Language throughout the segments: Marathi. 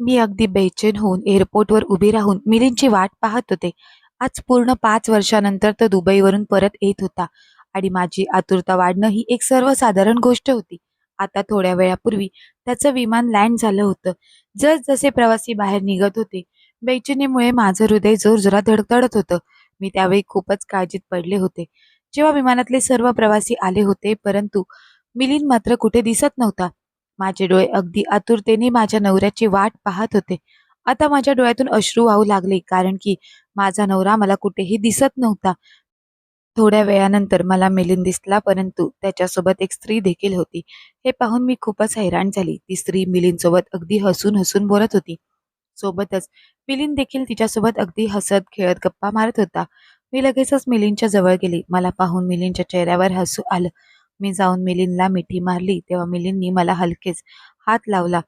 मी अगदी बेचैन होऊन एअरपोर्टवर उभी राहून मिलिंदची वाट पाहत होते. आज पूर्ण पाच वर्षानंतर तो दुबईवरून परत येत होता आणि माझी आतुरता वाढणं ही एक सर्वसाधारण गोष्ट होती. आता थोड्या वेळापूर्वी त्याचं विमान लँड झालं होतं. जसजसे प्रवासी बाहेर निघत होते, बेचैनीमुळे माझं हृदय जोरजोरात धडधडत होतं. मी त्यावेळी खूपच काळजीत पडले होते. जेव्हा विमानातले सर्व प्रवासी आले होते, परंतु मिलिंद मात्र कुठे दिसत नव्हता. माझे डोळे अगदी आतुरतेने माझ्या नवऱ्याची वाट पाहत होते. आता माझ्या डोळ्यातून अश्रू वाहू लागले कारण की माझा नवरा मला कुठेही दिसत नव्हता. थोड्या वेळानंतर मला मिलिंद दिसला परंतु त्याच्यासोबत एक स्त्री देखील होती. हे पाहून मी खूपच हैराण झाली. ती स्त्री मिलिंदसोबत अगदी हसून हसून बोलत होती. सोबतच मिलिंद देखील तिच्यासोबत अगदी हसत खेळत गप्पा मारत होता. मी लगेचच मिलिंदच्या जवळ गेली. मला पाहून मिलिंदच्या चेहऱ्यावर हसू आलं. मी जाऊन मिलिंदला मिठी मारली तेव्हा मिलिंदनी मला हलकेच हात लावला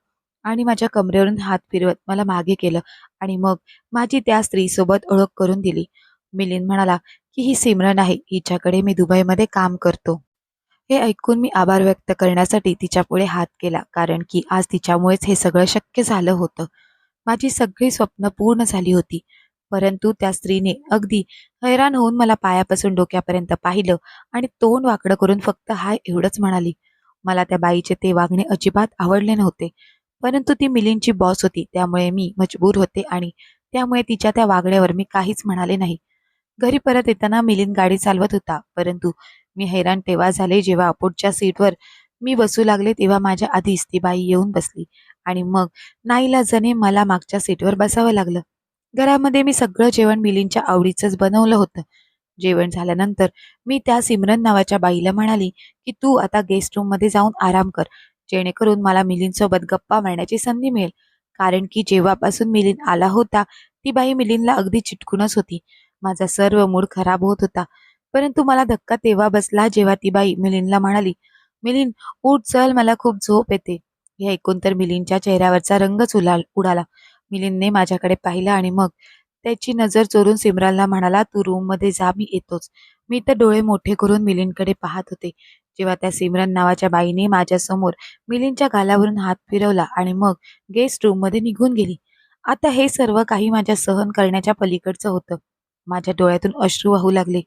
आणि माझ्या कमरेवरून हात फिरवत मला मागे केलं आणि मग माझी त्या स्त्रीसोबत ओळख करून दिली. मिलिंद म्हणाला की ही सिमरन आहे. हिच्याकडे मी दुबईमध्ये काम करतो. हे ऐकून मी आभार व्यक्त करण्यासाठी तिच्यापुढे हात केला कारण की आज तिच्यामुळेच हे सगळं शक्य झालं होतं. माझी सगळी स्वप्न पूर्ण झाली होती. परंतु त्या स्त्रीने अगदी हैराण होऊन मला पायापासून डोक्यापर्यंत पाहिलं आणि तोंड वाकडं करून फक्त हाय एवढंच म्हणाली. मला त्या बाईचे ते वागणे अजिबात आवडले नव्हते. परंतु ती मिलिंदची बॉस होती त्यामुळे मी मजबूर होते आणि त्यामुळे तिच्या त्या वागण्यावर मी काहीच म्हणाले नाही. घरी परत येताना मिलिंद गाडी चालवत होता परंतु मी हैराण तेव्हा झाले जेव्हा पुढच्या सीटवर मी बसू लागले तेव्हा माझ्या आधीच ती बाई येऊन बसली आणि मग नाईला जणे मला मागच्या सीटवर बसावं लागलं. घरामध्ये मी सगळं जेवण मिलींच्या आवडीचंच बनवलं होतं. जेवण झाल्यानंतर मी त्या सिमरन नावाच्या बाईला म्हणाली की तू आता गेस्ट रूममध्ये जाऊन आराम कर जेणेकरून मला मिलिंदसोबत गप्पा मारण्याची संधी मिळेल. कारण की जेव्हापासून मिलिंद आला होता ती बाई मिलिंदला अगदी चिटकूनच होती. माझा सर्व मूड खराब होत होता. परंतु मला धक्का तेव्हा बसला जेव्हा ती बाई मिलिंदला म्हणाली, मिलिंद उठ चल मला खूप झोप येते. हे ऐकून तर मिलिंदच्या चेहऱ्यावरचा रंगच उलाल उडाला. मिलिंदने माझ्याकडे पाहिलं आणि मग त्याची नजर चोरून सिमरनला म्हणाला, तू रूममध्ये जा मी येतोच. मी तर डोळे मोठे करून मिलिंदकडे पाहत होते. जेव्हा त्या सिमरन नावाच्या बाईने माझ्यासमोर मिलिंदच्या गालावरून हात फिरवला आणि मग गेस्ट रूममध्ये निघून गेली. आता हे सर्व काही माझ्या सहन करण्याच्या पलीकडचं होतं. माझ्या डोळ्यातून अश्रू वाहू लागले.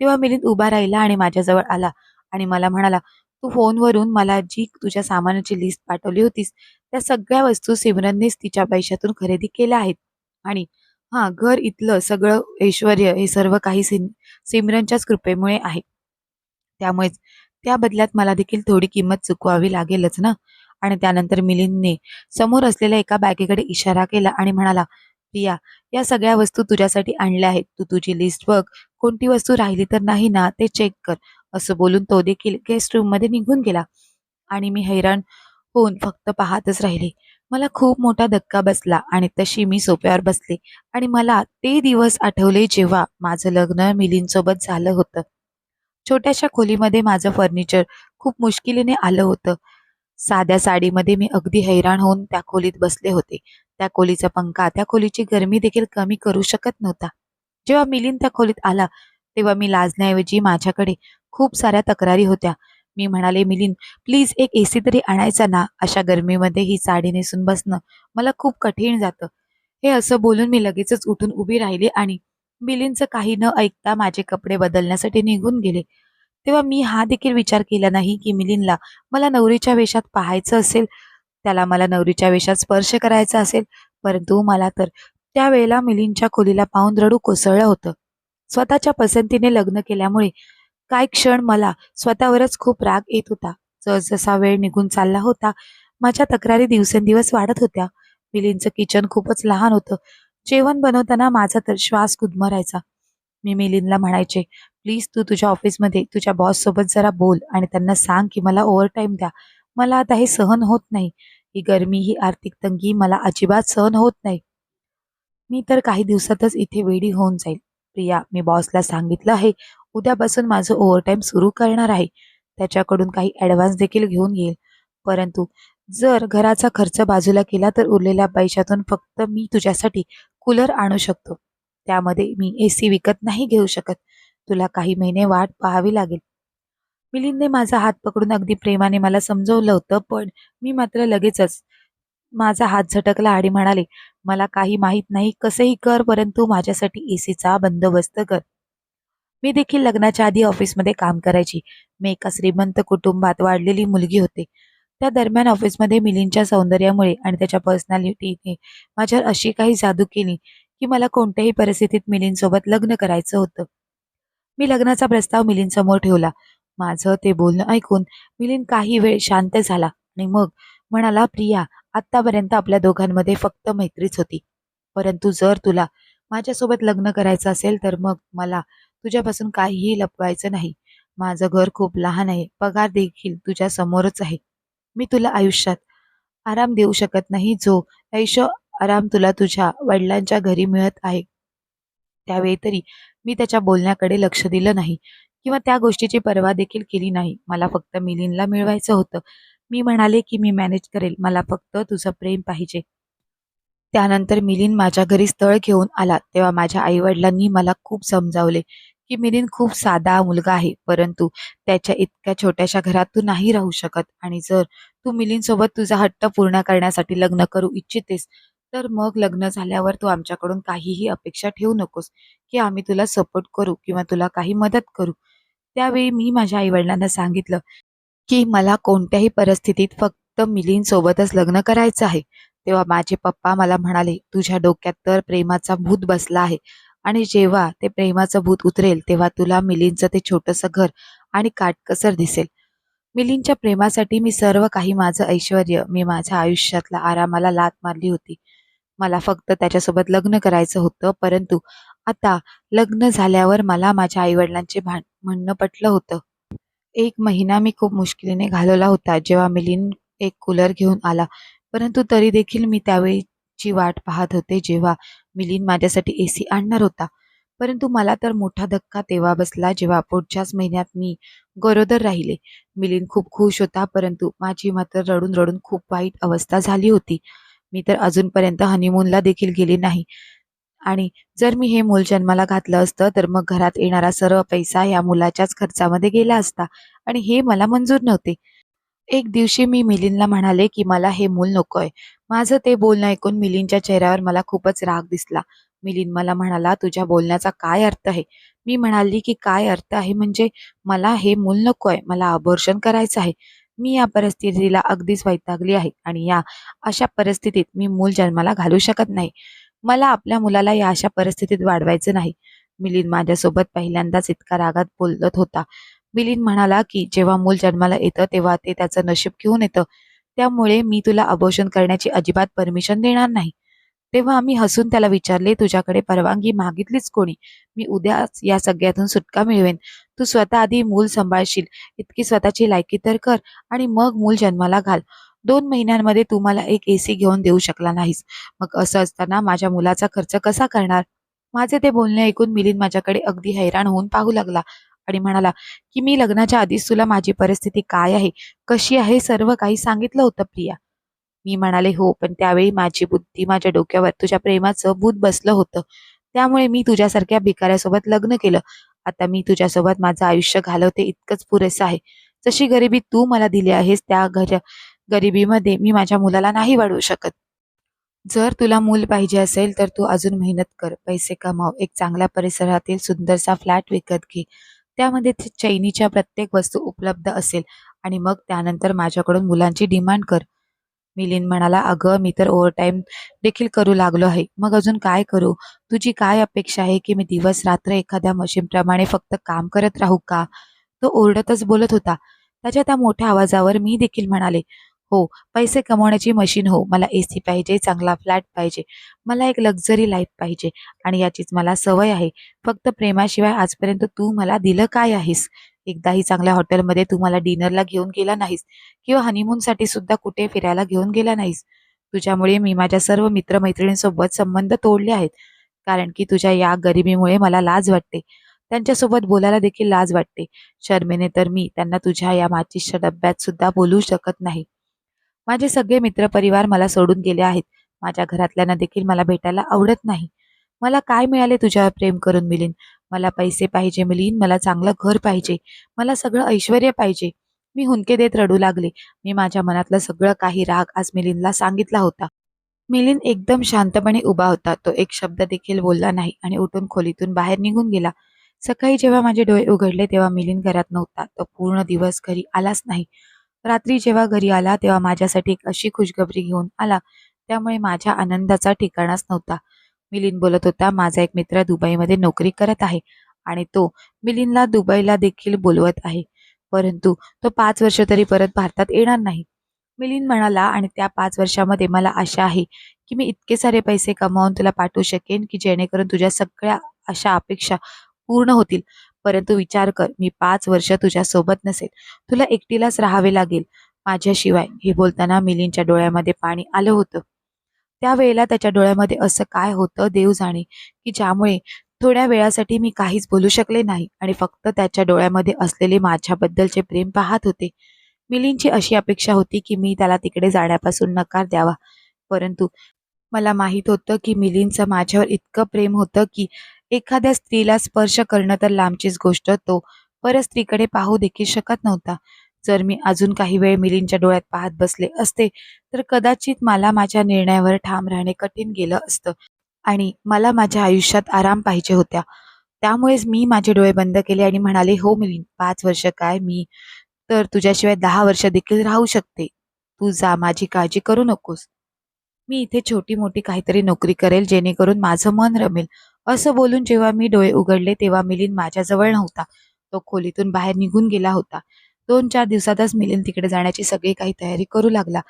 तेव्हा मिलिंद उभा राहिला आणि माझ्याजवळ आला आणि मला म्हणाला, तू फोनवरून मला जी तुझ्या सामानाची लिस्ट पाठवली होतीस, त्या सगळ्या वस्तू सिमरननेच तिच्या पैशातून खरेदी केल्या आहेत. आणि हां, घर इथलं सगळं ऐश्वर्य हे सर्व काही सिम सिमरनच्याच कृपेमुळे आहे. त्यामुळेच त्या बदल्यात मला देखील थोडी किंमत चुकवावी लागेलच ना. आणि त्यानंतर मिलिंदने समोर असलेल्या एका बॅगेकडे इशारा केला आणि म्हणाला, प्रिया, या सगळ्या वस्तू तुझ्यासाठी आणल्या आहेत. तू तुझी लिस्ट बघ. कोणती वस्तू राहिली तर नाही ना ते चेक कर. असं बोलून तो देखील गेस्ट रूममध्ये निघून गेला आणि मी हैराण होऊन फक्त पाहतच राहिले. मला खूप मोठा धक्का बसला आणि तशी मी सोप्यावर बसले आणि मला ते दिवस आठवले जेव्हा माझं लग्न मिलींसोबत झालं होतं. छोट्याशा खोलीमध्ये माझं फर्निचर खूप मुश्किलीने आलं होतं. साध्या साडीमध्ये मी अगदी हैराण होऊन त्या खोलीत बसले होते. त्या खोलीचा पंखा त्या खोलीची गरमी देखील कमी करू शकत नव्हता. जेव्हा मिलिंद त्या खोलीत आला तेव्हा मी लाजण्याऐवजी माझ्याकडे खूप साऱ्या तक्रारी होत्या. मी म्हणाले, मिलिंद प्लीज एक एसी तरी आणायचा ना. अशा गरमीमध्ये ही साडी नेसून बसणं मला खूप कठीण जातं. हे असं बोलून मी लगेचच उठून उभी राहिली आणि मिलिंदचं काही न ऐकता माझे कपडे बदलण्यासाठी निघून गेले. तेव्हा मी हा देखील विचार केला नाही की मिलिंदला मला नवरीच्या वेशात पाहायचं असेल, त्याला मला नवरीच्या वेशात स्पर्श करायचा असेल, परंतु मला तर त्यावेळेला मिलिंदच्या खोलीला पाहून रडू कोसळलं होतं. स्वतःच्या पसंतीने लग्न केल्यामुळे काही क्षण मला स्वतःवरच खूप राग येत होता. जसजसा वेळ निघून चालला होता, माझ्या तक्रारी दिवसेंदिवस वाढत होत्या. मिलींचं किचन खूपच लहान होतं. जेवण बनवताना माझा तर श्वास गुदमरायचा. मी मिलिंदला म्हणायचे, प्लीज तू तुझ्या ऑफिसमध्ये तुझ्या बॉस सोबत जरा बोल आणि त्यांना सांग की मला ओव्हरटाईम द्या. मला आता हे सहन होत नाही. ही गर्मी ही आर्थिक तंगी मला अजिबात सहन होत नाही. मी तर काही दिवसातच इथे वेडी होऊन जाईल. प्रिया, मी बॉसला सांगितलं आहे, उद्यापासून माझं ओव्हरटाईम सुरू करणार आहे. त्याच्याकडून काही ॲडव्हान्स देखील घेऊन येईल. परंतु जर घराचा खर्च बाजूला केला तर उरलेल्या पैशातून फक्त मी तुझ्यासाठी कूलर आणू शकतो. त्यामध्ये मी एसी विकत नाही घेऊ शकत. तुला काही महिने वाट पाहावी लागेल. मिलिंदने माझा हात पकडून अगदी प्रेमाने मला समजवलं होतं, पण मी मात्र लगेचच माझा हात झटकला आणि म्हणाले मला काही माहीत नाही कसंही कर परंतु माझ्यासाठी एसीचा बंदोबस्त कर मी देखील लग्नाच्या आधी ऑफिसमध्ये काम करायची. मी एका श्रीमंत कुटुंबात वाढलेली मुलगी होते. त्या दरम्यान ऑफिसमध्ये मिलिंदच्या सौंदर्यामुळे आणि त्याच्या पर्सनॅलिटीने माझ्यावर अशी काही जादू केली की मला कोणत्याही परिस्थितीत मिलिंदसोबत लग्न करायचं होतं. मी लग्नाचा प्रस्ताव मिलिंदसमोर ठेवला. माझं ते बोलणं ऐकून मिलिंद काही वेळ शांत झाला आणि मग म्हणाला प्रिया आत्तापर्यंत आपल्या दोघांमध्ये फक्त मैत्रीच होती. परंतु जर तुला माझ्यासोबत लग्न करायचं असेल तर मग मला तुझ्यापासून काहीही लपवायचं नाही. माझं घर खूप लहान आहे. पगार देखील तुझ्या समोरच आहे. मी तुला आयुष्यात आराम देऊ शकत नाही जो ऐशो आराम तुला तुझ्या वडिलांच्या घरी मिळत आहे. त्यावेळी तरी मी त्याच्या बोलण्याकडे लक्ष दिलं नाही किंवा त्या गोष्टीची पर्वा देखील केली नाही. मला फक्त मिलिंदला मिळवायचं होतं. मी म्हणाले की मी मॅनेज करेल. मला फक्त तुझं प्रेम पाहिजे. त्यानंतर मिलिंद माझ्या घरी स्थळ घेऊन आला. तेव्हा माझ्या आईवडिलांनी मला खूप समजावले की मिलिंद खूप साधा मुलगा आहे परंतु त्याच्या इतक्या छोट्याशा घरात तू नाही राहू शकत. आणि जर तू मिलिंदसोबत तुझा हट्ट पूर्ण करण्यासाठी लग्न करू इच्छितेस तर मग लग्न झाल्यावर तू आमच्याकडून काहीही अपेक्षा ठेवू नकोस की आम्ही तुला सपोर्ट करू किंवा तुला काही मदत करू. त्यावेळी मी माझ्या आईवडिलांना सांगितलं की मला कोणत्याही परिस्थितीत फक्त मिलिंदसोबतच लग्न करायचं आहे. तेव्हा माझे पप्पा मला म्हणाले तुझ्या डोक्यात तर प्रेमाचा भूत बसला आहे आणि जेव्हा ते प्रेमाचं भूत उतरेल तेव्हा तुला मिलिंदचं ते छोटंसं घर आणि काटकसर दिसेल. मिलिंदच्या प्रेमासाठी मी सर्व काही माझं ऐश्वर मी माझ्या आयुष्यातला आरामाला लात मारली होती. मला फक्त त्याच्यासोबत लग्न करायचं होतं परंतु आता लग्न झाल्यावर मला माझ्या आईवडिलांचे भान म्हणणं पटलं होतं. एक महिना मी खूप मुश्किलीने घालवला होता जेव्हा मिलिंद एक कूलर घेऊन आला. परंतु तरी देखील मी त्यावेळीची वाट पाहत होते जेव्हा मिलिंद माझ्यासाठी ए सी आणणार होता. परंतु मला तर मोठा धक्का तेव्हा बसला जेव्हा पुढच्याच महिन्यात मी गरोदर राहिले. मिलिंद खूप खुश होता परंतु माझी मात्र रडून रडून खूप वाईट अवस्था झाली होती. मी तर अजूनपर्यंत हनीमूनला देखील गेले नाही. आणि जर मी हे मूल जन्माला घातलं असतं तर मग घरात येणारा सर्व पैसा या मुलाच्याच खर्चामध्ये गेला असता आणि हे मला मंजूर नव्हते. एक दिवशी मी मिलिंदला म्हणाले की मला हे मूल नकोय. माझं ते बोलणं ऐकून मिलिंदच्या चेहऱ्यावर मला खूपच राग दिसला. मिलिंद मला म्हणाला तुझ्या बोलण्याचा काय अर्थ आहे? मी म्हणाली की काय अर्थ आहे म्हणजे मला हे मूल नकोय. मला अबोर्शन करायचं आहे. मी या परिस्थितीला अगदीच वैतागली आहे आणि या अशा परिस्थितीत मी मूल जन्माला घालू शकत नाही. मला आपल्या मुलाला या अशा परिस्थितीत वाढवायचं नाही. मिलिंद माझ्यासोबत पहिल्यांदाच इतका रागात बोलत होता. मिलिंद म्हणाला की जेव्हा मूल जन्माला येतं तेव्हा ते त्याचं नशीब घेऊन येतं. त्यामुळे मी तुला अबोशन करण्याची अजिबात परमिशन देणार नाही. तेव्हा आम्ही हसून त्याला विचारले तुझ्याकडे परवानगी मागितलीच कोणी? मी उद्याच या सगळ्यातून सुटका मिळवेन. तू स्वतः आधी मूल सांभाळशील इतकी स्वतःची लायकी तर कर आणि मग मूल जन्माला घाल. दोन महिन्यांमध्ये तू मला एक एसी घेऊन देऊ शकला नाहीस. मग असं असताना माझ्या मुलाचा खर्च कसा करणार? माझे ते बोलणे ऐकून मिलिंद माझ्याकडे अगदी हैराण होऊन पाहू लागला. आणि म्हणाला की मी लग्नाच्या आधीच तुला माझी परिस्थिती काय आहे? कशी आहे? सर्व काही सांगितलं होतं प्रिया. मी म्हणाले हो पण त्यावेळी माझी बुद्धी माझ्या डोक्यावर तुझ्या प्रेमाचं भूत बसलं होतं. त्यामुळे मी तुझ्यासारख्या भिकाऱ्यासोबत लग्न केलं. आता मी तुझ्यासोबत माझं आयुष्य घालवते इतकंच पुरेसं आहे. जशी गरिबी तू मला दिली आहेस त्या घर गरिबीमध्ये मी माझ्या मुलाला नाही वाढवू शकत. जर तुला मूल पाहिजे असेल तर तू अजून मेहनत कर. पैसे कमाव. एक चांगल्या परिसरातील सुंदरसा फ्लॅट विकत घे. त्यामध्ये ते चैनीच्या प्रत्येक वस्तू उपलब्ध असेल. आणि मग त्यानंतर माझ्याकडून मुलांची डिमांड कर. मिलिंद म्हणाला अगं मी तर ओव्हरटाईम देखील करू लागलो आहे. मग अजून काय करू? तुझी काय अपेक्षा आहे की मी दिवस रात्र एखाद्या मशीनप्रमाणे फक्त काम करत राहू का? तो ओरडतच बोलत होता. त्याच्या त्या मोठ्या आवाजावर मी देखील म्हणाले हो पैसे कमवण्याची मशीन हो मला ए सी पाहिजे चांगला फ्लॅट पाहिजे मला एक लक्झरी लाईफ पाहिजे आणि याचीच मला सवय आहे. फक्त प्रेमाशिवाय आजपर्यंत तू मला दिलं काय आहेस? एकदाही चांगल्या हॉटेलमध्ये तू मला डिनरला घेऊन गेला नाहीस किंवा हनीमूनसाठी सुद्धा कुठे फिरायला घेऊन गेला नाहीस. तुझ्यामुळे मी माझ्या सर्व मित्रमैत्रिणींसोबत संबंध तोडले आहेत. कारण की तुझ्या या गरिबीमुळे मला लाज वाटते. त्यांच्यासोबत बोलायला देखील लाज वाटते. शर्मेने तर मी त्यांना तुझ्या या माचीसच्या डब्यात सुद्धा बोलू शकत नाही. माझे सगळे मित्रपरिवार मला सोडून गेले आहेत. माझ्या घरातल्यांना देखील मला भेटायला आवडत नाही. मला काय मिळाले तुझ्यावर प्रेम करून मिलिंद? मला पैसे पाहिजे मिलीन मला चांगलं घर पाहिजे. मला सगळं ऐश्वर पाहिजे. मी हुंदके देत रडू लागले. मी माझ्या मनातलं सगळं काही राग आज मिलिंदला सांगितला होता. मिलिंद एकदम शांतपणे उभा होता. तो एक शब्द देखील बोलला नाही आणि उठून खोलीतून बाहेर निघून गेला. सकाळी जेव्हा माझे डोळे उघडले तेव्हा मिलिंद घरात नव्हता. तो पूर्ण दिवस घरी आलाच नाही. रात्री जेव्हा घरी आला तेव्हा माझ्यासाठी एक अशी खुशखबरी घेऊन आला त्यामुळे माझ्या आनंदाचा ठिकाणाच नव्हता. मिलिंद बोलत होता माझा एक मित्र दुबईमध्ये नोकरी करत आहे आणि तो मिलिंदला दुबईला देखील बोलवत आहे परंतु तो पाच वर्ष तरी परत भारतात येणार नाही. मिलिंद म्हणाला आणि त्या पाच वर्षामध्ये मला आशा आहे की मी इतके सारे पैसे कमावून तुला पाठवू शकेन की जेणेकरून तुझ्या सगळ्या अशा अपेक्षा पूर्ण होतील. परंतु विचार कर मी पाच वर्ष तुझ्या सोबत नसेल. तुला एकटीलाच राहावे लागेल. माझ्याशिवाय हे बोलताना मिलींच्या डोळ्यामध्ये पाणी आलं होतं. त्यावेळेला त्याच्या डोळ्यामध्ये असं काय होतं देव जाणे की ज्यामुळे थोड्या वेळासाठी मी काहीच बोलू शकले नाही आणि फक्त त्याच्या डोळ्यामध्ये असलेले माझ्याबद्दलचे प्रेम पाहत होते. मिलींची अशी अपेक्षा होती की मी त्याला तिकडे जाण्यापासून नकार द्यावा. परंतु मला माहीत होतं की मिलींचं माझ्यावर इतकं प्रेम होतं की एखाद्या स्त्रीला स्पर्श करणं तर लांबचीच गोष्ट तो परत स्त्रीकडे पाहू देखील शकत नव्हता. जर मी अजून काही वेळ मिलींच्या डोळ्यात पाहत बसले असते तर कदाचित मला माझ्या निर्णयावर ठाम राहणे कठीण गेलं असतं आणि मला माझ्या आयुष्यात आराम पाहिजे होत्या त्यामुळेच मी माझे डोळे बंद केले आणि म्हणाले हो मिलिंद पाच वर्ष काय मी? तर तुझ्याशिवाय दहा वर्ष देखील राहू शकते. तू जा माझी काळजी करू नकोस. मी इथे छोटी मोठी काहीतरी नोकरी करेल जेणेकरून माझं मन रमेल. असं बोलून जेव्हा मी डोळे उघडले तेव्हा मिलिंद माझ्याजवळ नव्हता. तो खोलीतून बाहेर निघून गेला होता. दोन चार दिवसातच मिलिंद तिकडे जाण्याची सगळी काही तयारी करू लागला.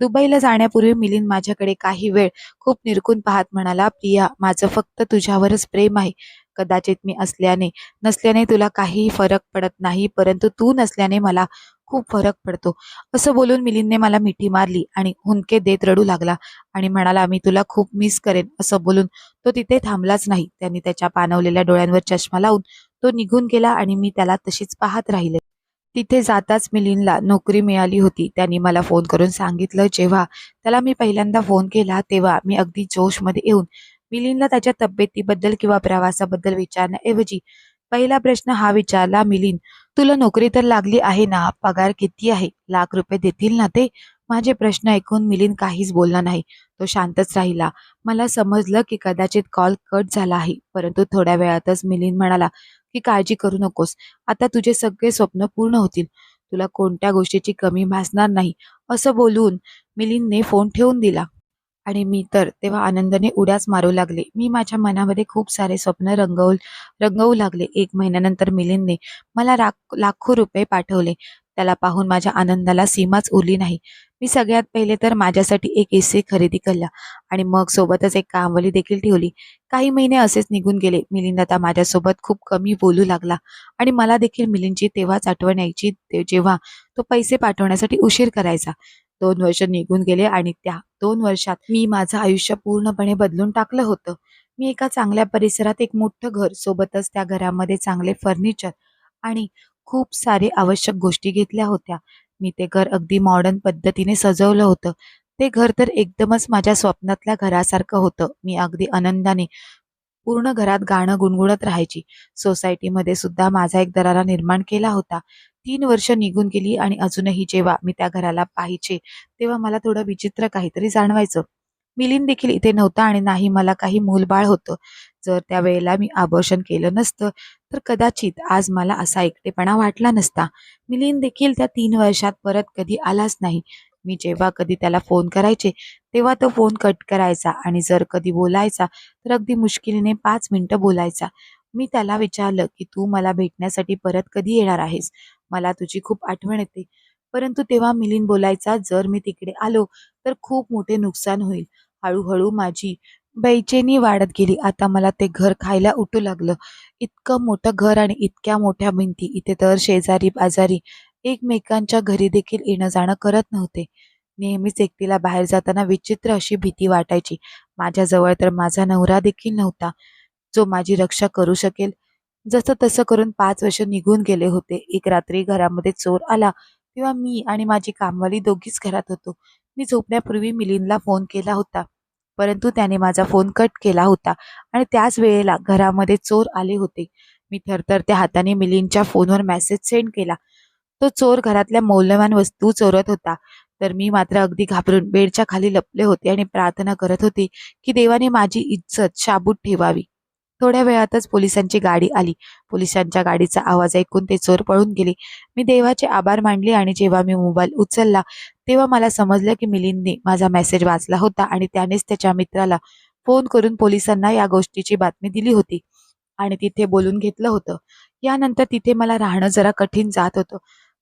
दुबईला जाण्यापूर्वी मिलिंद माझ्याकडे काही वेळ खूप निरखून पाहत म्हणाला प्रिया माझं फक्त तुझ्यावरच प्रेम आहे. कदाचित मी असल्याने नसल्याने तुला काही फरक पडत नाही परंतु तू नसल्याने मला खूप फरक पडतो. असं बोलून मिलिंदने मला मिठी मारली आणि हुंदके देत रडू लागला आणि म्हणाला मी तुला खूप मिस करेन असं बोलून तो तिथे थांबलाच नाही. त्यांनी त्याच्या पानवलेल्या डोळ्यांवर चष्मा लावून तो निघून गेला आणि मी त्याला तशीच पाहत राहिले. तिथे जाताच मिलिंदला नोकरी मिळाली होती. त्यांनी मला फोन करून सांगितलं जेव्हा त्याला मी पहिल्यांदा फोन केला तेव्हा मी अगदी जोशमध्ये येऊन मिलिंदला त्याच्या तब्येतीबद्दल किंवा प्रवासाबद्दल विचारण्याऐवजी पहिला प्रश्न हा विचारला मिलिंद तुला नोकरी तर लागली आहे ना? पगार किती आहे? लाख रुपये देतील ना ते? माझे प्रश्न ऐकून मिलिंद काहीच बोलला नाही. तो शांतच राहिला. मला समजलं की कदाचित कॉल कट झाला आहे. परंतु थोड्या वेळातच मिलिंद म्हणाला की काळजी करू नकोस. आता तुझे सगळे स्वप्न पूर्ण होतील. तुला कोणत्या गोष्टीची कमी भासणार नाही. असं बोलून मिलिंदने फोन ठेवून दिला. आणि मी तर तेव्हा आनंदाने उड्याच मारू लागले. मी माझ्या मनामध्ये खूप सारे स्वप्न रंगवू रंगवू लागले. एक महिन्यानंतर मिलिंदने मला राख लाखो रुपये पाठवले. त्याला पाहून माझ्या आनंदाला सीमाच उरली नाही. मी सगळ्यात पहिले तर माझ्यासाठी एक एसी खरेदी केला आणि मग सोबतच एक कामवाली देखील ठेवली. काही महिने असेच निघून गेले. मिलिंद आता माझ्यासोबत खूप कमी बोलू लागला आणि मला देखील मिलिंदची तेव्हाच आठवण यायची जेव्हा तो पैसे पाठवण्यासाठी उशीर करायचा. दोन वर्ष निघून गेले आणि त्या दोन वर्षात मी माझं आयुष्य पूर्णपणे बदलून टाकलं होतं. मी एका चांगल्या परिसरात एक मोठं घर सोबतच त्या घरामध्ये चांगले फर्निचर आणि खूप सारे आवश्यक गोष्टी घेतल्या होत्या. मी ते घर अगदी मॉडर्न पद्धतीने सजवलं होतं. ते घर तर एकदमच माझ्या स्वप्नातल्या घरासारखं होतं. मी अगदी आनंदाने पूर्ण घरात गाणं गुणगुणत राहायची. सोसायटीमध्ये सुद्धा माझा एक दरारा निर्माण केला होता. तीन वर्ष निघून गेली आणि अजूनही जेव्हा मी त्या घराला पाहायचे तेव्हा मला थोडं विचित्र काहीतरी जाणवायचं. मिलिंद देखील इथे नव्हता आणि नाही मला काही मूलबाळ होतं. जर त्या वेळेला मी आबोर्शन केलं नसतं तर कदाचित आज मला असा एकटेपणा वाटला नसता. मिलिंद देखील त्या तीन वर्षात परत कधी आलाच नाही. मी जेव्हा कधी त्याला फोन करायचे तेव्हा तो फोन कट करायचा आणि जर कधी बोलायचा तर अगदी मुश्किलीने पाच मिनिटं बोलायचा. मी त्याला विचारलं की तू मला भेटण्यासाठी परत कधी येणार आहेस? मला तुझी खूप आठवण येते. परंतु तेव्हा मिलिंद बोलायचा जर मी तिकडे आलो तर खूप मोठे नुकसान होईल. हळूहळू माझी बैचेनी वाढत गेली. आता मला ते घर खायला उठू लागलं. इतकं मोठं घर आणि इतक्या मोठ्या भिंती. इथे तर शेजारी बाजारी एकमेकांच्या घरी देखील येणं जाणं करत नव्हते. नेहमीच एकटीला बाहेर जाताना विचित्र अशी भीती वाटायची. माझ्याजवळ तर माझा नवरा देखील नव्हता. जो माझी रक्षा करू शकेल जसं तसं करून पाच वर्ष निघून गेले होते. एक रात्री घरामध्ये चोर आला तेव्हा मी आणि माझी कामवाली दोघीच घरात होतो. मी झोपण्यापूर्वी मिलिंदला फोन केला होता. परंतु त्याने माझा फोन कट केला होता आणि त्याच वेळेला घरामध्ये चोर आले होते. मी थरथरत्या हाताने मिलिंदच्या फोनवर मेसेज सेंड केला. तो चोर घरातल्या मौल्यवान वस्तू चोरत होता. तर मी मात्र अगदी घाबरून बेडच्या खाली लपले होते आणि प्रार्थना करत होते की देवाने माझी इज्जत शाबूत ठेवावी. थोड्या वेळातच पोलिसांची गाडी आली. पोलिसांच्या गाडीचा आवाज ऐकून ते चोर पळून गेले. मी देवाचे आभार मानले आणि जेव्हा मी मोबाईल उचलला तेव्हा मला समजलं की मिलिंदने माझा मेसेज वाचला होता आणि त्यानेच त्याच्या मित्राला फोन करून पोलिसांना या गोष्टीची बातमी दिली होती आणि तिथे बोलून घेतलं होतं. यानंतर तिथे मला राहणं जरा कठीण जात होतं.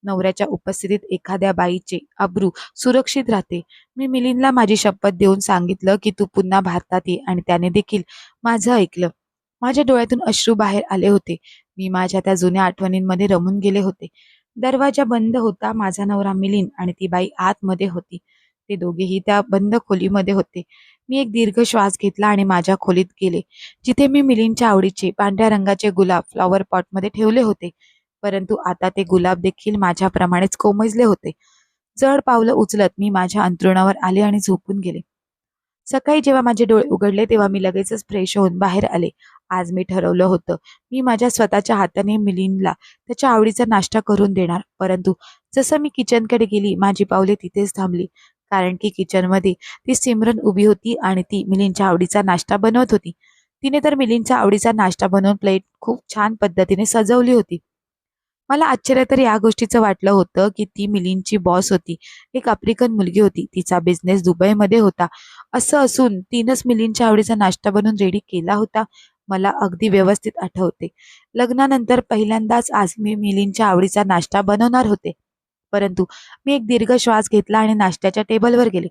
नवऱ्याच्या उपस्थितीत एखाद्या बाईचे अब्रू सुरक्षित राहते. मी मिलिंदला माझी शपथ देऊन सांगितलं की तू पुन्हा भारतात ये आणि त्याने देखील माझं ऐकलं. माझ्या डोळ्यातून अश्रू बाहेर आले होते. मी माझ्या त्या जुन्या आठवणींमध्ये रमून गेले होते. दरवाजा बंद होता माझा नवरा मिलिंद आणि ती बाई आतमध्ये होती. ते दोघेही त्या बंद खोलीमध्ये होते. मी एक दीर्घ श्वास घेतला आणि माझ्या खोलीत गेले जिथे मी मिलिंदच्या आवडीचे पांढऱ्या रंगाचे गुलाब फ्लॉवर पॉटमध्ये ठेवले होते. परंतु आता ते गुलाब देखील माझ्याप्रमाणेच कोमजले होते. जड पावलं उचलत मी माझ्या अंतरुणावर आले आणि झोपून गेले. सकाळी जेव्हा माझे डोळे उघडले तेव्हा मी लगेचच फ्रेश होऊन बाहेर आले. आज मी ठरवलं होतं. मी माझ्या स्वतःच्या हाताने मिलिंदला त्याच्या आवडीचा नाश्ता करून देणार. परंतु जसं मी किचनकडे गेली माझी पावले तिथेच थांबली. कारण की किचनमध्ये ती सिमरन उभी होती आणि ती मिलिंदच्या आवडीचा नाश्ता बनवत होती. तिने तर मिलिंदच्या आवडीचा नाश्ता बनवून प्लेट खूप छान पद्धतीने सजवली होती. मला आश्चर्य तर या गोष्टीचं वाटलं होतं की ती मिलिंदची बॉस होती. एक आफ्रिकन मुलगी होती. तिचा बिझनेस दुबईमध्ये होता. असं असून तिनंच मिलिंदच्या आवडीचा नाश्ता बनवून रेडी केला होता. मला अगदी व्यवस्थित आठवते. लग्नानंतर पहिल्यांदाच आज मी मिलींच्या आवडीचा नाश्ता बनवणार होते. परंतु मी एक दीर्घ श्वास घेतला आणि नाश्त्याच्या टेबलवर गेले.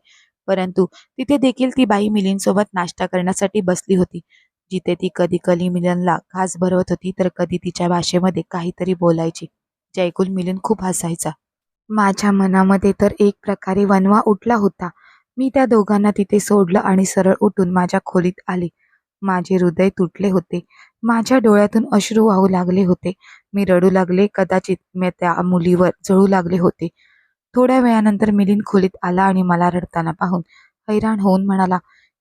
परंतु तिथे देखील ती बाई मिलींसोबत नाश्ता करण्यासाठी बसली होती. जिथे ती कधी कधी मिलनला घास भरवत होती तर कधी तिच्या भाषेमध्ये काहीतरी बोलायची. जे ऐकून खूप हसायचा. माझ्या मनामध्ये तर एक प्रकारे वनवा उठला होता. मी त्या दोघांना तिथे सोडलं आणि सरळ उठून माझ्या खोलीत आले. माझे हृदय तुटले होते. माझ्या डोळ्यातून अश्रू वाहू लागले होते. मी रडू लागले कदाचित मी त्या मुलीवर जळू लागले होते. थोड्या वेळानंतर मिलिंद खोलीत आला आणि मला रडताना पाहून हैराण होऊन म्हणाला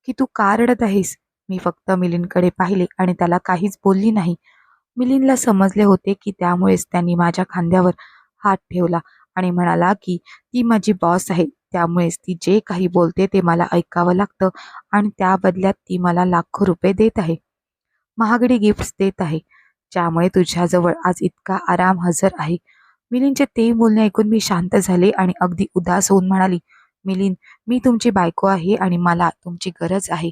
की तू का रडत आहेस? मी फक्त मिलिंदकडे पाहिले आणि त्याला काहीच बोलली नाही. मिलिंदला समजले होते की त्यामुळेच त्यांनी माझ्या खांद्यावर हात ठेवला आणि म्हणाला की ती माझी बॉस आहे. त्यामुळेच ती जे काही बोलते ते मला ऐकावं लागतं आणि त्या बदल्यात ती मला लाखो रुपये देत आहे. महागडी गिफ्ट्स देत आहे. ज्यामुळे तुझ्याजवळ आज इतका आराम हजर आहे. मिलिंदचे ते बोलणे ऐकून मी शांत झाले आणि अगदी उदास होऊन म्हणाली मिलिंद मी तुमची बायको आहे आणि मला तुमची गरज आहे.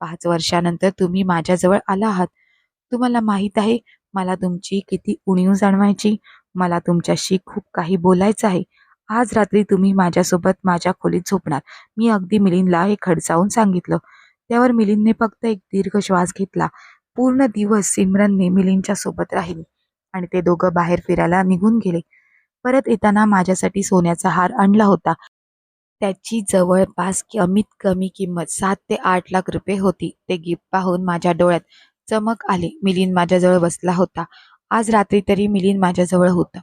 पाच वर्षानंतर तुम्ही माझ्याजवळ आला आहात. तुम्हाला माहीत आहे मला तुमची किती उणीव जाणवायची. मला तुमच्याशी खूप काही बोलायचं आहे. आज रात्री तुम्ही माझ्यासोबत माझ्या खोलीत झोपणार. मी अगदी मिलिंदला हे खडसावून सांगितलं. त्यावर मिलिंदने फक्त एक दीर्घ श्वास घेतला. पूर्ण दिवस सिमरनने मिलिंदच्या सोबत राहिली आणि ते दोघं बाहेर फिरायला निघून गेले. परत येताना माझ्यासाठी सोन्याचा हार आणला होता. त्याची जवळपास कमीत कमी किंमत सात ते आठ लाख रुपये होती. ते गिफ्ट पाहून माझ्या डोळ्यात चमक आली. मिलिंद माझ्याजवळ बसला होता. आज रात्री तरी मिलिंद माझ्याजवळ होता.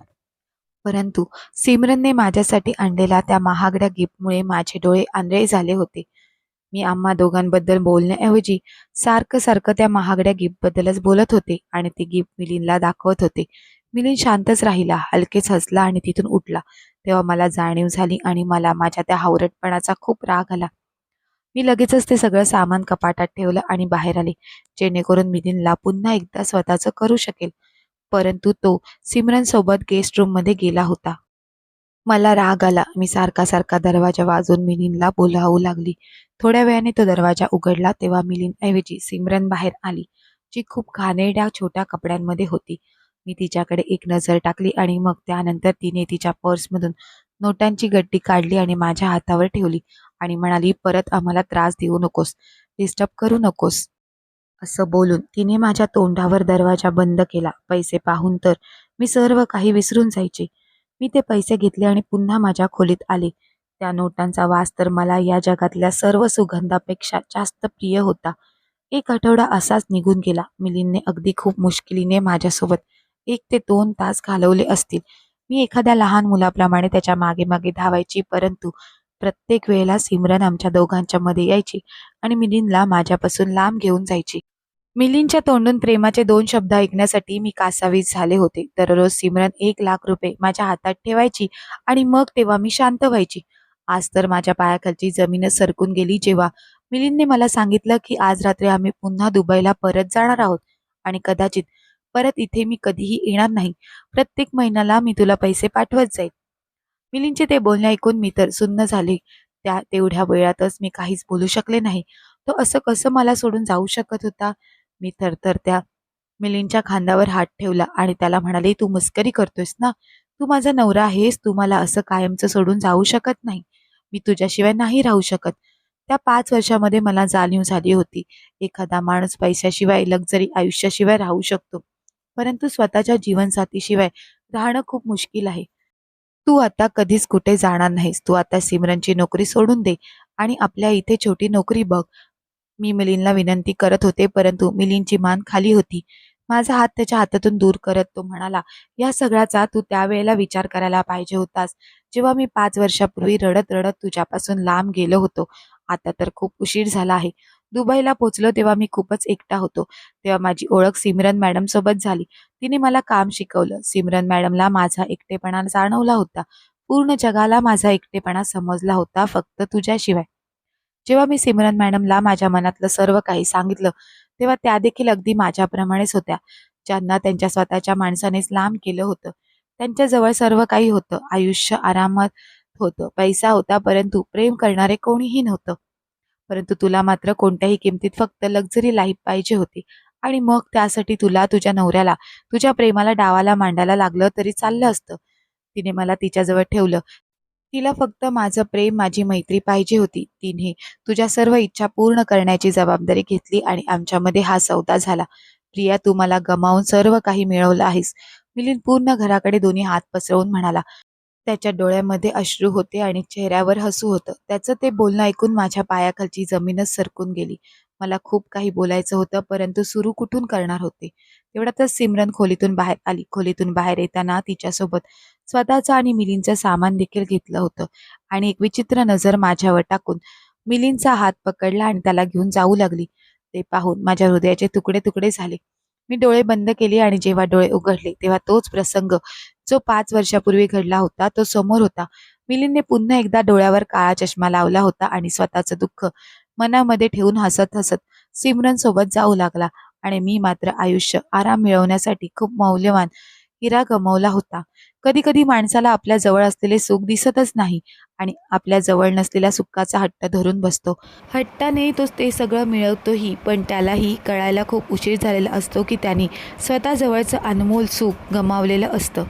परंतु सिमरनने माझ्यासाठी आणलेल्या त्या महागड्या गिफ्टमुळे माझे डोळे आंधळे झाले होते. मी आम्हा दोघांबद्दल बोलण्याऐवजी सारखं सारखं त्या महागड्या गिफ्टबद्दलच बोलत होते आणि ते गिफ्ट मिलिंदला दाखवत होते. मिलिंद शांतच राहिला हलकेच हसला आणि तिथून उठला. तेव्हा मला जाणीव झाली आणि मला माझ्या त्या हावरटपणाचा खूप राग आला. मी लगेचच ते सगळं सामान कपाटात ठेवलं आणि बाहेर आले जेणेकरून मिलिंदला पुन्हा एकदा स्वतःचं करू शकेल. परंतु तो सिमरन सोबत गेस्ट रूममध्ये गेला होता. मला राग आला. मी सारखा सारखा दरवाजा वाजून मिलिंदला बोलावू लागली. थोड्या वेळाने तो दरवाजा उघडला तेव्हा मिलिंद ऐवजी सिमरन बाहेर आली जी खूप घाणेरड्या छोट्या कपड्यांमध्ये होती. मी तिच्याकडे एक नजर टाकली आणि मग त्यानंतर तिने तिच्या पर्समधून नोटांची गड्डी काढली आणि माझ्या हातावर ठेवली आणि म्हणाली परत आम्हाला त्रास देऊ नकोस. डिस्टर्ब करू नकोस. असं बोलून तिने माझ्या तोंडावर दरवाजा बंद केला. पैसे पाहून तर मी सर्व काही विसरून जायचे. मी ते पैसे घेतले आणि पुन्हा माझ्या खोलीत आले. त्या नोटांचा वास तर मला या जगातल्या सर्व सुगंधापेक्षा जास्त प्रिय होता. एक आठवडा असाच निघून गेला. मिलिंदने अगदी खूप मुश्किलीने माझ्यासोबत एक ते दोन तास घालवले असतील. मी एखाद्या लहान मुलाप्रमाणे त्याच्यामागे मागे धावायची परंतु प्रत्येक वेळेला सिमरन आमच्या दोघांच्या मध्ये यायची आणि मिलिंदला माझ्यापासून लांब घेऊन जायची. मिलिंदच्या तोंडून प्रेमाचे दोन शब्द ऐकण्यासाठी मी कासावीस झाले होते. दररोज सिमरन एक लाख रुपये माझ्या हातात ठेवायची आणि मग तेव्हा मी शांत व्हायची. आज तर माझ्या पायाखालची जमीनच सरकून गेली जेव्हा मिलिंदने मला सांगितलं की आज रात्री आम्ही पुन्हा दुबईला परत जाणार आहोत आणि कदाचित परत इथे मी कधीही येणार नाही. प्रत्येक महिन्याला मी तुला पैसे पाठवत जाईल मिलिंदचे ते बोलणे ऐकून मी तर सुन्न झाले. त्या तेवढ्या वेळातच मी काहीच बोलू शकले नाही. तो असं कसं मला सोडून जाऊ शकत होता? मी थरथर त्या मिलिंदच्या खांद्यावर हात ठेवला आणि त्याला म्हणाले तू मस्करी करतोयस ना? तू माझा नवरा आहेस तू मला असं कायमचं सोडून जाऊ शकत नाही. मी तुझ्याशिवाय नाही राहू शकत. त्या पाच वर्षामध्ये मला जाणीव झाली होती एखादा माणूस पैशाशिवाय लक्झरी आयुष्याशिवाय राहू शकतो. परंतु स्वतःच्या जीवनसाथीशिवाय राहणं खूप मुश्किल आहे. तू आता कधीच कुठे जाणार नाहीस. तू आता सिमरनची नोकरी सोडून दे आणि आपल्या इथे छोटी नोकरी बघ. मी मिलिंदला विनंती करत होते परंतु मिलिंदची मान खाली होती. माझा हात त्याच्या हातातून दूर करत तो म्हणाला या सगळ्याचा तू त्यावेळेला विचार करायला पाहिजे होतास. जेव्हा मी पाच वर्षापूर्वी रडत रडत तुझ्यापासून लांब गेलो होतो आता तर खूप उशीर झाला आहे. दुबईला पोचलो तेव्हा मी खूपच एकटा होतो. तेव्हा माझी ओळख सिमरन मॅडम सोबत झाली. तिने मला काम शिकवलं. सिमरन मॅडमला माझा एकटेपणा जाणवला होता. पूर्ण जगाला माझा एकटेपणा समजला होता फक्त तुझ्याशिवाय. जेव्हा मी सिमरन मॅडमला माझ्या मनातलं सर्व काही सांगितलं तेव्हा त्या देखील अगदी माझ्याप्रमाणेच होत्या. ज्यांना त्यांच्या स्वतःच्या माणसानेच लांब केलं होतं. त्यांच्याजवळ सर्व काही होतं. आयुष्य आरामात होतं. पैसा होता परंतु प्रेम करणारे कोणीही नव्हतं. परंतु तुला मात्र कोणत्याही किमतीत फक्त लक्झरी लाईफ पाहिजे होती. आणि मग त्यासाठी तुला तुझ्या नवऱ्याला तुझ्या प्रेमाला डावाला मांडायला लागलं तरी चाललं असतं. तिने मला तिच्याजवळ ठेवलं. तिला फक्त माझं प्रेम माझी मैत्री पाहिजे होती. तिने तुझ्या सर्व इच्छा पूर्ण करण्याची जबाबदारी घेतली आणि आमच्यामध्ये हा सौदा झाला. प्रिया तू मला गमावून सर्व काही मिळवलं आहेस. मिलिंद पूर्ण घराकडे दोन्ही हात पसरवून म्हणाला. त्याच्या डोळ्यामध्ये अश्रू होते आणि चेहऱ्यावर हसू होतं. त्याचं ते बोलणं ऐकून माझ्या पायाखालची जमीनच सरकून गेली. मला खूप काही बोलायचं होतं परंतु सुरू कुठून करणार होते? तेवढ्यातच सिमरन खोलीतून बाहेर आली. खोलीतून बाहेर येताना तिच्यासोबत स्वतःचं आणि मिलिंदचं सामान देखील घेतलं होतं आणि एक विचित्र नजर माझ्यावर टाकून मिलिंदचा हात पकडला आणि त्याला घेऊन जाऊ लागली. ते पाहून माझ्या हृदयाचे तुकडे तुकडे झाले. मी डोळे बंद केले आणि जेव्हा डोळे उघडले तेव्हा तोच प्रसंग जो पाच वर्षापूर्वी घडला होता तो समोर होता. मिलिंदने पुन्हा एकदा डोळ्यावर काळा चष्मा लावला होता आणि स्वतःचं दुःख मनामध्ये ठेवून हसत हसत सिमरन सोबत जाऊ लागला आणि मी मात्र आयुष्य आराम मिळवण्यासाठी खूप मौल्यवान हिरा गमावला होता. कधी कधी माणसाला आपल्या जवळ असलेले सुख दिसतच नाही आणि आपल्या जवळ नसलेल्या सुखाचा हट्ट धरून बसतो. हट्टाने तो ते सगळं मिळवतोही पण त्यालाही कळायला खूप उशीर झालेला असतो की त्याने स्वतःजवळचं अनमोल सुख गमावलेलं असतं.